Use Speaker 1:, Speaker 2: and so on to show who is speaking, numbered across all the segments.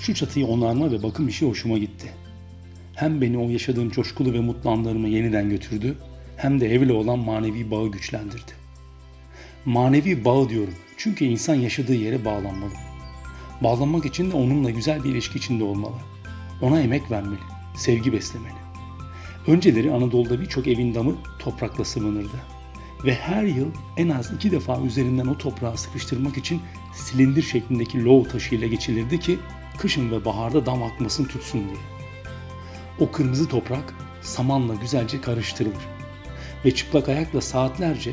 Speaker 1: Şu çatıyı onarma ve bakım işi hoşuma gitti. Hem beni o yaşadığım coşkulu ve mutlu anlarıma yeniden götürdü, hem de evle olan manevi bağı güçlendirdi. Manevi bağ diyorum çünkü insan yaşadığı yere bağlanmalı. Bağlanmak için de onunla güzel bir ilişki içinde olmalı. Ona emek vermeli, sevgi beslemeli. Önceleri Anadolu'da birçok evin damı toprakla sıvınırdı. Ve her yıl en az iki defa üzerinden o toprağı sıkıştırmak için silindir şeklindeki lov taşıyla geçilirdi ki kışın ve baharda dam akmasın tutsun diye. O kırmızı toprak samanla güzelce karıştırılır ve çıplak ayakla saatlerce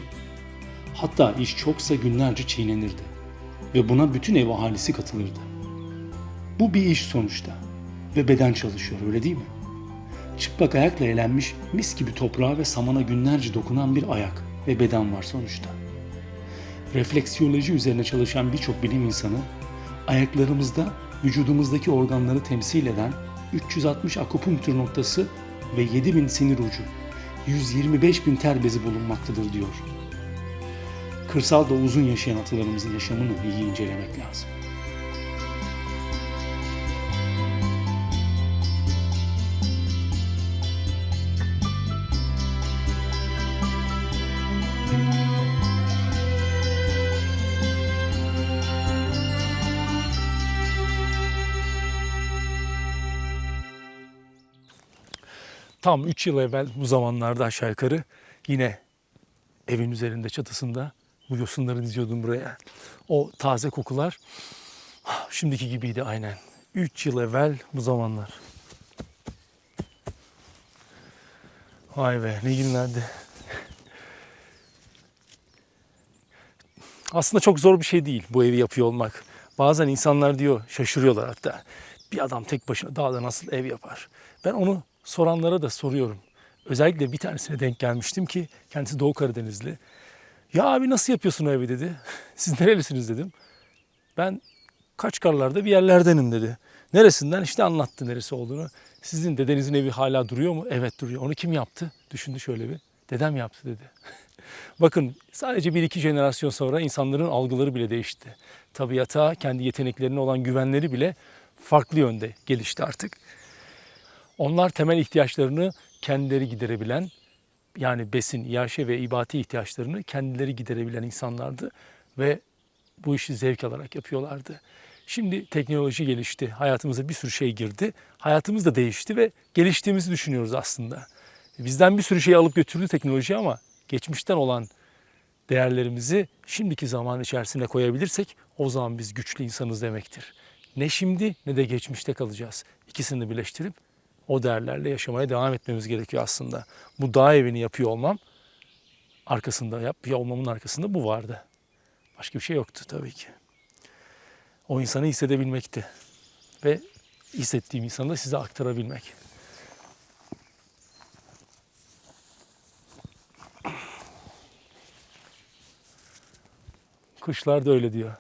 Speaker 1: hatta iş çoksa günlerce çiğnenirdi ve buna bütün ev ahalisi katılırdı. Bu bir iş sonuçta ve beden çalışıyor öyle değil mi? Çıplak ayakla elenmiş mis gibi toprağa ve samana günlerce dokunan bir ayak ve beden var sonuçta. Refleksiyoloji üzerine çalışan birçok bilim insanı ayaklarımızda vücudumuzdaki organları temsil eden 360 akupunktur noktası ve 7000 sinir ucu, 125 bin ter bezi bulunmaktadır diyor. Kırsalda uzun yaşayan atalarımızın yaşamını iyi incelemek lazım. Tam 3 yıl evvel bu zamanlarda aşağı yukarı yine evin üzerinde çatısında bu yosunları diziyordum buraya. O taze kokular şimdiki gibiydi aynen. 3 yıl evvel bu zamanlar. Vay be ne günlerdi. Aslında çok zor bir şey değil bu evi yapıyor olmak. Bazen insanlar diyor şaşırıyorlar hatta. Bir adam tek başına dağda nasıl ev yapar? Ben onu soranlara da soruyorum. Özellikle bir tanesine denk gelmiştim ki kendisi Doğu Karadenizli. Ya abi nasıl yapıyorsun o evi dedi. Siz nerelisiniz dedim. Ben Kaçkarlar'da bir yerlerdenim dedi. Neresinden işte anlattı neresi olduğunu. Sizin dedenizin evi hala duruyor mu? Evet duruyor. Onu kim yaptı? Düşündü şöyle bir. Dedem yaptı dedi. Bakın sadece bir iki jenerasyon sonra insanların algıları bile değişti. Tabiata, kendi yeteneklerine olan güvenleri bile farklı yönde gelişti artık. Onlar temel ihtiyaçlarını kendileri giderebilen, yani besin, yaşe ve ibati ihtiyaçlarını kendileri giderebilen insanlardı ve bu işi zevk alarak yapıyorlardı. Şimdi teknoloji gelişti, hayatımıza bir sürü şey girdi. Hayatımız da değişti ve geliştiğimizi düşünüyoruz aslında. Bizden bir sürü şey alıp götürdü teknoloji ama geçmişten olan değerlerimizi şimdiki zaman içerisine koyabilirsek o zaman biz güçlü insanız demektir. Ne şimdi ne de geçmişte kalacağız. İkisini birleştirip o değerlerle yaşamaya devam etmemiz gerekiyor aslında. Bu dağ evini yapıyor olmam arkasında yapıyor olmamın arkasında bu vardı. Başka bir şey yoktu tabii ki. O insanı hissedebilmekti ve hissettiğim insanı da size aktarabilmek. Kuşlar da öyle diyor.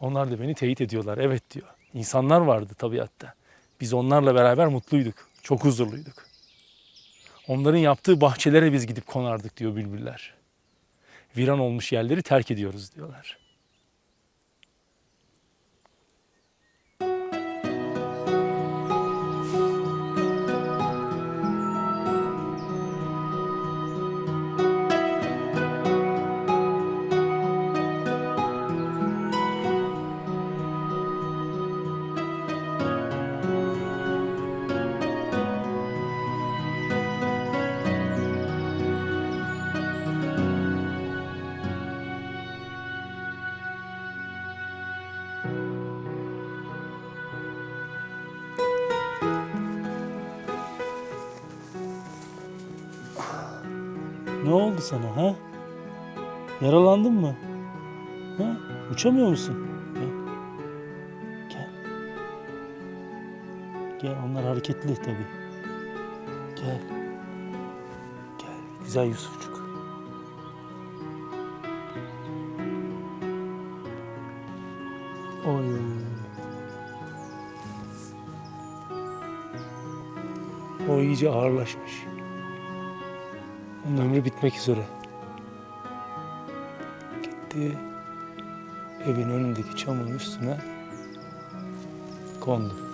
Speaker 1: Onlar da beni teyit ediyorlar. Evet diyor. İnsanlar vardı tabiatta. Biz onlarla beraber mutluyduk. Çok huzurluyduk. Onların yaptığı bahçelere biz gidip konardık diyor bülbüller. Viran olmuş yerleri terk ediyoruz diyorlar. Ne oldu sana ha? Yaralandın mı? Ha? Uçamıyor musun? Gel. Gel. Gel onlar hareketli tabii. Gel. Gel güzel Yusufçuk. Oy. O iyice ağırlaşmış. Onun ömrü bitmek üzere. Gitti. Evin önündeki çamın üstüne kondu.